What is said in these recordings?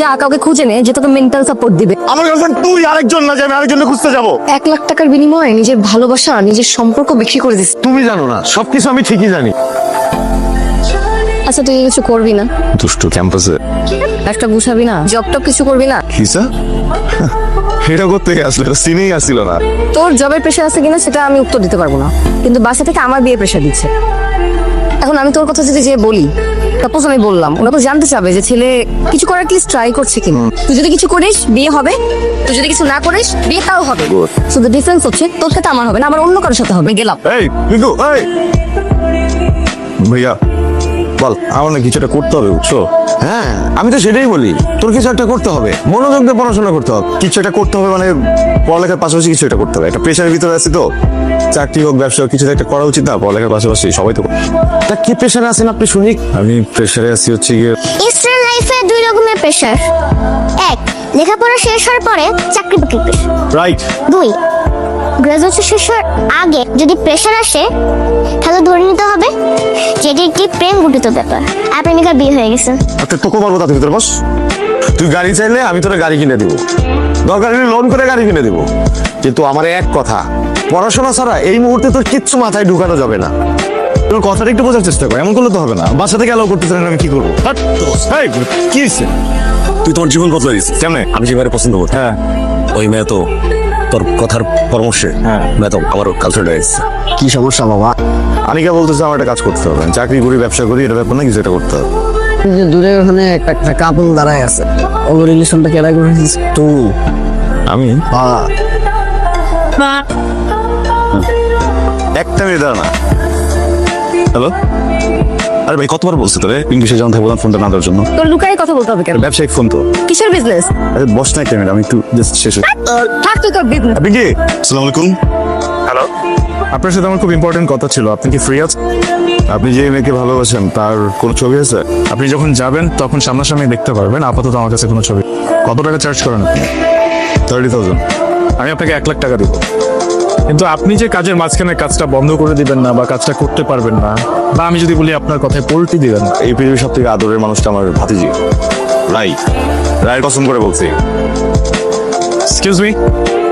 যা কাউকে খুঁজে নে যে তোকে মেন্টাল সাপোর্ট দিবে। আমার গার্লফ্রেন্ড তুই আরেকজন না যে আমি আরেকজনকে খুঁজতে যাব। এক লাখ টাকার বিনিময়ে নিজের ভালোবাসা নিজের সম্পর্ক বিক্রি করে দিস। তুমি জানো না সবকিছু আমি ঠিকই জানি। আচ্ছা তুই কিছু করবি না। দুষ্টু ক্যাম্পাসে। একটা গুছাবি না জব টব কিছু করবি না। কিসা এটা করতে আসলে সিনেই আসছিল না। তোর জবের প্রেশার আছে কিনা সেটা আমি উত্তর দিতে পারব না। কিন্তু বাসা থেকে আমার বিয়ে প্রেশার দিচ্ছে। এখন আমি তোর কথা যদি যে বলি সাপোজ আমি বললাম ওরা তো জানতে চাবে যে ছেলে কিছু করার কি ট্রাই করছে কিনা। তুই যদি কিছু করিস বিয়ে হবে। তুই যদি কিছু না করিস বিয়ে তাও হবে। সো দ্য ডিফারেন্স হচ্ছে তোর সাথে আমার হবে না আমার অন্য কারোর সাথে হবে। গেলাম। এই এই। ভাইয়া বল আমার না কিছুটা করতে হবে বুঝছ? হ্যাঁ আমি তো সেটাই বলি তোর কিছু একটা করতে হবে মনোযোগ দিয়ে পড়াশোনা করতে হবে। কিছু একটা করতে হবে মানে পড়ালেখার পাশাপাশি কিছু একটা করতে হবে একটা প্রেশারের ভিতরে আছি তো। চাকরি হোক ব্যবসা হোক কিছু তো একটা করা উচিত না পড়ালেখার পাশাপাশি সবাই তো তা কি প্রেশারে আছেন আপনি শুনি আমি প্রেশারে আছি হচ্ছে গিয়ে স্টুডেন্ট লাইফে দুই রকমের প্রেশার এক লেখাপড়া শেষ হওয়ার পরে চাকরি বাকরির প্রেশার রাইট দুই গ্রাজুয়েশন শেষ হওয়ার আগে যদি প্রেশার আসে তাহলে ধরে নিতে হবে যে এটি একটি প্রেম গঠিত ব্যাপার। আর প্রেমিকার বিয়ে হয়ে গেছে। একটা তোকে পারব তাদের ভিতরে বস। তুই গাড়ি চাইলে আমি তোরা গাড়ি কিনে দিব। দরকার হলে লোন করে গাড়ি কিনে দিব। কিন্তু আমার এক কথা পড়াশোনা ছাড়া এই মুহূর্তে তোর কিচ্ছু মাথায় ঢুকানো যাবে না। তোর কথাটা একটু বোঝার চেষ্টা কর এমন করলে তো হবে না। বাসা থেকে অ্যালাউ করতেছেন আমি কি করব? কি হয়েছে তুই তোমার জীবন বদলে দিস কেমনে? আমি যে মেয়ের পছন্দ করি হ্যাঁ। ওই মেয়ে তো তোর কথার পরামর্শে হ্যাঁ। তো আমার কালচার হয়েছে কি সমস্যা বাবা? আনিকা বলতেছে আমার একটা কাজ করতে হবে। চাকরি করি ব্যবসা করি এটা ব্যাপার না কিছু একটা করতে হবে। যে দূরে ওখানে একটা একটা কাপল দাঁড়ায় আছে। ওগুলো রিলেশনটা কেডা করে দিচ্ছে তুই আমি? একটা মেয়ে দাঁড়া না। হ্যালো আরে ভাই কতবার বলছি তোরে? ইংলিশে যখন থাকব ফোনটা না দেওয়ার জন্য। তোর লুকাই কথা বলতে হবে কেন? ব্যবসায়িক ফোন তো। কিসের বিজনেস আরে বস না একটা মিনিট আমি একটু জাস্ট শেষ হই। থাক তুই তোর বিজনেস আপনি কি? আসসালামু আলাইকুম। হ্যালো আপনার সাথে আমার খুব ইম্পর্টেন্ট কথা ছিল আপনি কি ফ্রি আছেন? আপনি যে মেয়েকে ভালোবাসেন তার কোনো ছবি আছে? আপনি যখন যাবেন তখন সামনাসামনি দেখতে পারবেন আপাতত আমার কাছে কোনো ছবি। কত টাকা চার্জ করেন আপনি? থার্টি থাউজেন্ড আমি আপনাকে এক লাখ টাকা দিব। কিন্তু আপনি যে কাজের মাঝখানে কাজটা বন্ধ করে দিবেন না বা কাজটা করতে পারবেন না বা আমি যদি বলি আপনার কথায় পোল্টি দিবেন না। এই পৃথিবীর সব থেকে আদরের মানুষটা আমার ভাতিজি। রাই রায়ের কসম করে বলছি। এক্সকিউজ মি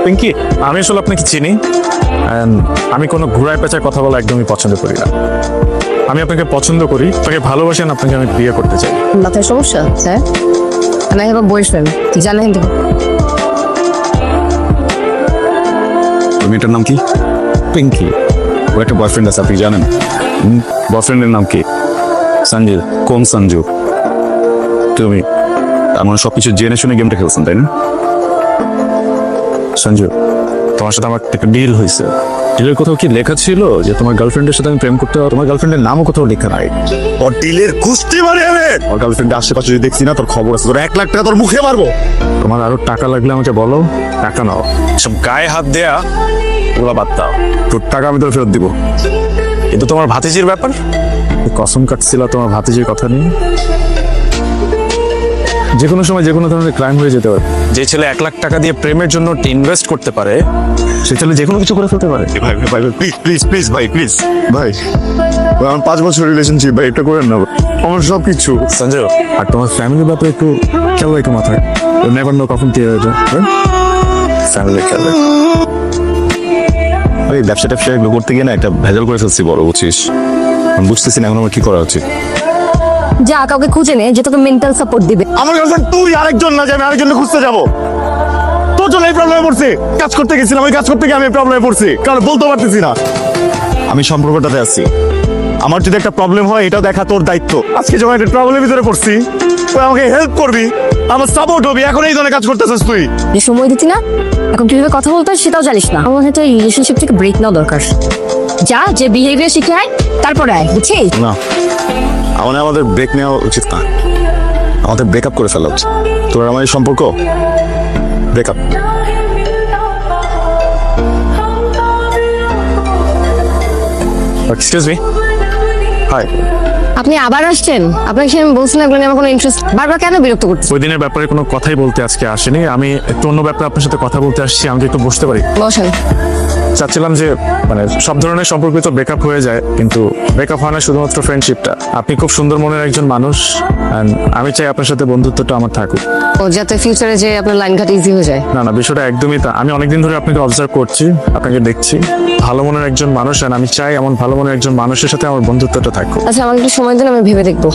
পিঙ্কি আমি আসলে আপনাকে চিনি অ্যান্ড আমি কোনো ঘুরায় পেঁচায় কথা বলা একদমই পছন্দ করি না। আমি আপনাকে পছন্দ করি আপনাকে ভালোবাসেন আপনাকে আমি বিয়ে করতে চাই। মাথায় সমস্যা হ্যাঁ আমি হ্যাভ বয়ফ্রেন্ড তুই জানা মেয়েটার নাম কি? পিঙ্কি ও একটা বয়ফ্রেন্ড আছে, আপনি জানেন? বয়ফ্রেন্ডের নাম কি? সঞ্জু কোন সঞ্জু তুমি। তার মানে সবকিছু জেনে শুনে গেমটা খেলছেন, তাই না? সঞ্জু তোমার সাথে আমার একটা ডিল হয়েছে। ডিলের কোথাও কি লেখা ছিল যে তোমার গার্লফ্রেন্ডের সাথে আমি প্রেম করতে তোমার গার্লফ্রেন্ডের নামও কোথাও লেখা নাই। ওর ডিলের কুস্তি মারি আমি ওর গার্লফ্রেন্ড আশেপাশে যদি দেখছি না তোর খবর আছে। তোর এক লাখ টাকা তোর মুখে মারবো। তোমার আরও টাকা লাগলে আমাকে বলো টাকা নাও। সব গায়ে হাত দেয়া ওগুলো বাদ দাও। তোর টাকা আমি তোর ফেরত দিব। কিন্তু তোমার ভাতিজির ব্যাপার? কসম কাটছিল তোমার ভাতিজির কথা নিয়ে। যে কোনো সময় যে কোনো ধরনের ক্রাইম হয়ে যেতে পারে। যে ছেলে এক লাখ টাকা দিয়ে প্রেমের জন্য ইনভেস্ট করতে পারে সে ছেলে যে কোনো কিছু করে ফেলতে পারে। ভাই ভাই ভাই প্লিজ প্লিজ প্লিজ ভাই প্লিজ ভাই ভাই, আমার পাঁচ বছর রিলেশনশিপ ভাই এটা করেন না ভাই। আমার সব কিছু সঞ্জয় আর তোমার ফ্যামিলির ব্যাপারে একটু খেলো একটু মাথায়। নেভার নো কখন কি হয়ে? যায় ফ্যামিলি খেলে ওই ব্যবসা ট্যাবসা এগুলো করতে গিয়ে না একটা ভেজাল করে ফেলছি বড় বুঝছিস? আমি বুঝতেছি না এখন আমার কি করা উচিত। যা কাউকে খুঁজে নে যে তোকে মেন্টাল সাপোর্ট দিবে। আমার গার্লফ্রেন্ড তুই আরেকজন না যে আমি আরেকজনকে খুঁজতে যাব। তোর জন্য এই প্রবলেমে পড়ছি। কাজ করতে গেছিলাম ওই কাজ করতে গিয়ে আমি প্রবলেমে পড়ছি। কারণ বলতে পারতেছি না। আমি সম্পর্কটাতে আছি। আমার যদি একটা প্রবলেম হয় এটাও দেখা তোর দায়িত্ব। আজকে যখন একটা প্রবলেমের ভিতরে পড়ছি তুই আমাকে হেল্প করবি আমার সাপোর্ট হবি। এখন এই ধরনের কাজ করতেছিস তুই। যে সময় দিতি না এখন কীভাবে কথা বলতে হয় সেটাও জানিস না। আমার মনে হয় তো রিলেশনশিপ থেকে ব্রেক নেওয়া দরকার। যা যে বিহেভিয়ার শিখে আয় তারপরে আয় বুঝছিস? না। আমার আমাদের ব্রেক নেওয়া উচিত না। আমাদের ব্রেকআপ করে ফেলা উচিত। তোর আমার এই সম্পর্ক? ব্রেকআপ এক্সকিউজ মি হাই আপনি আবার আসছেন? আপনাকে আমি বলছিলাম এগুলো আমার কোনো ইন্টারেস্ট বারবার কেন বিরক্ত করতে ওই দিনের ব্যাপারে কোনো কথাই বলতে আজকে আসেনি। আমি একটু অন্য ব্যাপারে আপনার সাথে কথা বলতে আসছি আমাকে একটু বসতে পারি? বসেন। চাচ্ছিলাম যে মানে সব ধরনের সম্পর্ক তো ব্রেকআপ হয়ে যায় কিন্তু ব্রেকআপ হয় না শুধুমাত্র ফ্রেন্ডশিপটা আপনি খুব সুন্দর মনের একজন মানুষ আমি চাই আপনার সাথে বন্ধুত্বটা আমার থাকুক। ও যাতে ফিউচারে যে আপনার লাইন ঘাট ইজি হয়ে যায়। না না বিষয়টা একদমই তা। আমি অনেকদিন ধরে আপনাকে অবজার্ভ করছি আপনাকে দেখছি। ভালো মনের একজন মানুষ and আমি চাই এমন ভালো মনের একজন মানুষের সাথে আমার বন্ধুত্বটা থাকুক। আচ্ছা আমাকে একটু সময় দিন আমি ভেবে দেখব।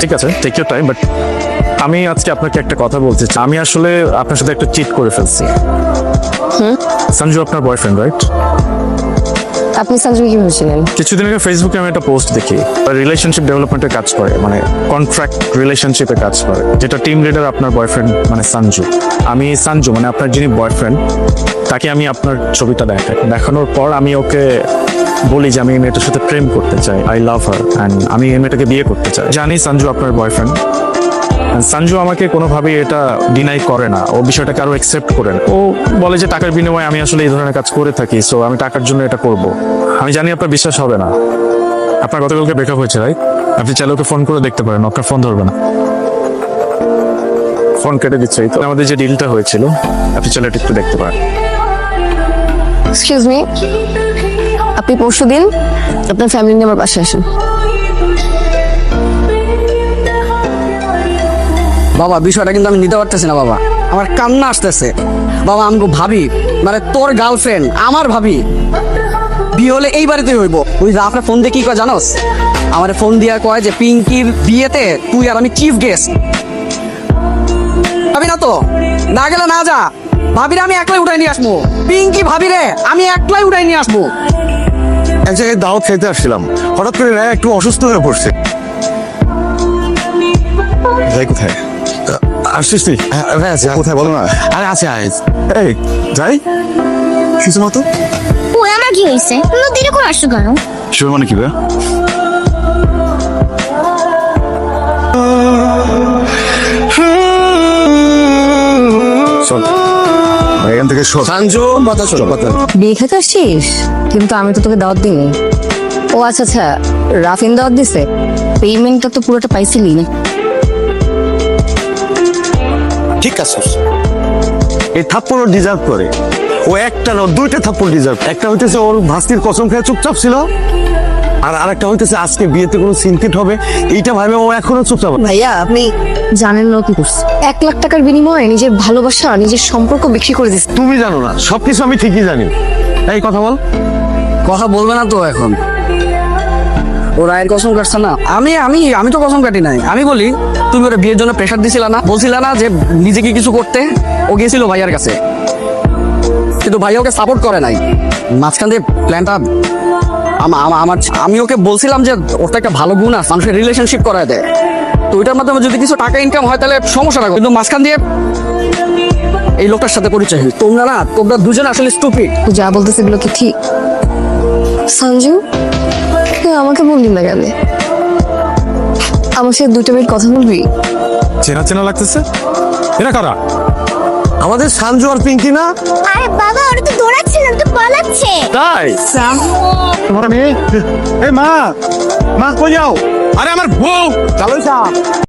ঠিক আছে টেক ইউর টাইম বাট আমি আজকে আপনাকে একটা কথা বলতে চাই। আমি আসলে আপনার সাথে একটা চিট করে ফেলছি। সঞ্জু আপনার বয়ফ্রেন্ড রাইট আপনি সঞ্জয় কি ভেবেছিলেন কিছুদিন আগে ফেসবুকে আমি একটা পোস্ট দেখি। রিলেশনশিপ ডেভেলপমেন্টের কাজ করে মানে কন্ট্রাক্ট রিলেশনশিপে কাজ করে যেটা টিম লিডার আপনার বয়ফ্রেন্ড মানে সঞ্জু। আমি সঞ্জু মানে আপনার যিনি বয়ফ্রেন্ড তাকে আমি আপনার ছবিটা দেখাই। দেখানোর পর আমি ওকে বলি যে আমি এই মেয়েটার সাথে প্রেম করতে চাই। আই লাভ হার অ্যান্ড আমি এই মেয়েটাকে বিয়ে করতে চাই। জানি সঞ্জু আপনার বয়ফ্রেন্ড সঞ্জু আমাকে কোনোভাবেই এটা ডিনাই করে না। ও বিষয়টাকে আরও একসেপ্ট করে না। ও বলে যে টাকার বিনিময়ে আমি আসলে এই ধরনের কাজ করে থাকি সো আমি টাকার জন্য এটা করব। আমি জানি আপনার বিশ্বাস হবে না। আপনার গতকালকে ব্রেকআপ হয়েছে রাইট আপনি চাইলে ওকে ফোন করে দেখতে পারেন, আপনার ফোন ধরবে না। ফোন কেটে দিচ্ছে তো। আমাদের যে ডিলটা হয়েছিল, আপনি চাইলে একটু দেখতে পারেন। এক্সকিউজ মি আপনি পরশু দিন আপনার ফ্যামিলি নিয়ে আমার বাসায় আসেন। বাবা, বিষয়টা কিন্তু আমি নিতে পারতেছি না, বাবা। আমার কান্না আসতেছে। বাবা, আমগো ভাবি মানে তোর গার্লফ্রেন্ড আমার ভাবি, বিয়ে হলে এই বাড়িতে হইব। ওই আপনার ফোন দিয়ে কি কয় জানোস? আমার ফোন দিয়া কয় যে, পিঙ্কির বিয়েতে তুই আর আমি চিফ গেস্ট ভাবি না তো? না গেলে না যা। ভাবিরে আমি একলাই উঠাই নিয়ে আসব। পিঙ্কি ভাবিরে আমি একলাই উঠাই নিয়ে আসব। এক জায়গায় দাওয়াত খাইতে আসছিলাম। হঠাৎ করে রায় একটু অসুস্থ হয়ে পড়ছে। যাই কোথায়? আসছিস তুই? হ্যাঁ আছে কোথায় বলো না? আরে আছে আয় এই যাই। কিছু মতো ওই আমার কি হয়েছে? দেরি করে আসছো কেন? শিব মানে কি চল এখান থেকে সর। সঞ্জু কথা শোনো কথা বিয়ে খেতে আসছিস? কিন্তু আমি তো তোকে দাওয়াত দিইনি। ও আচ্ছা আচ্ছা রাফিন দাওয়াত দিছে? পেমেন্টটা তো পুরোটা পাইছিলি না। ঠিক আছে এই থাপ্পড় ডিজার্ভ করে। ও একটা না দুইটা থাপ্পড় ডিজার্ভ একটা হইতেছে ওর ভাস্তির কসম খেয়ে চুপচাপ ছিল। আর আরেকটা হইতেছে আজকে বিয়েতে কোনো সিনকেট হবে। এইটা ভাবে ও এখনও চুপচাপ ভাইয়া আপনি জানেন না কি করছে। এক লাখ টাকার বিনিময়ে নিজের ভালোবাসা নিজের সম্পর্ক বিক্রি করে দিচ্ছে। তুমি জানো না সবকিছু আমি ঠিকই জানি। এই কথা বল। কথা বলবে না তো এখন। ও রায়ের কসম কাটছে না। আমি আমি আমি তো কসম কাটি নাই। আমি বলি, তুমি ওরা বিয়ের জন্য প্রেশার দিছিলা না? বলছিলা না যে নিজেকে কিছু করতে? ও গিয়েছিল ভাইয়ার কাছে। কিন্তু ভাইয়া ওকে সাপোর্ট করে নাই। মাঝখান দিয়ে প্ল্যানটা আমা- আমা- আমার আমি ওকে বলছিলাম যে ওটা একটা ভালো গুণ আছে, মানুষের রিলেশনশিপ করায় দেয় তো ওইটার মাধ্যমে যদি কিছু টাকা ইনকাম হয়, তাহলে সমস্যা না। কিন্তু মাঝখান দিয়ে এই লোকটার সাথে পরিচয় হই তোমরা না, তোমরা দুজন আসলে স্টুপিড যা বলতেছে এগুলো কি ঠিক? সঞ্জু? তুই আমাকে বললি না গেলে আমার সাথে দুটো মিনিট কথা বলবি? চেনা চেনা লাগতেছে? এরা কারা? আমাদের সানজু আর পিঙ্কি না? আরে বাবা ওরা তো দৌড়াচ্ছে না তো পালাচ্ছে। তাই? তোমার মেয়ে? এই মা! মা কই যাও? আরে আমার বউ! চালো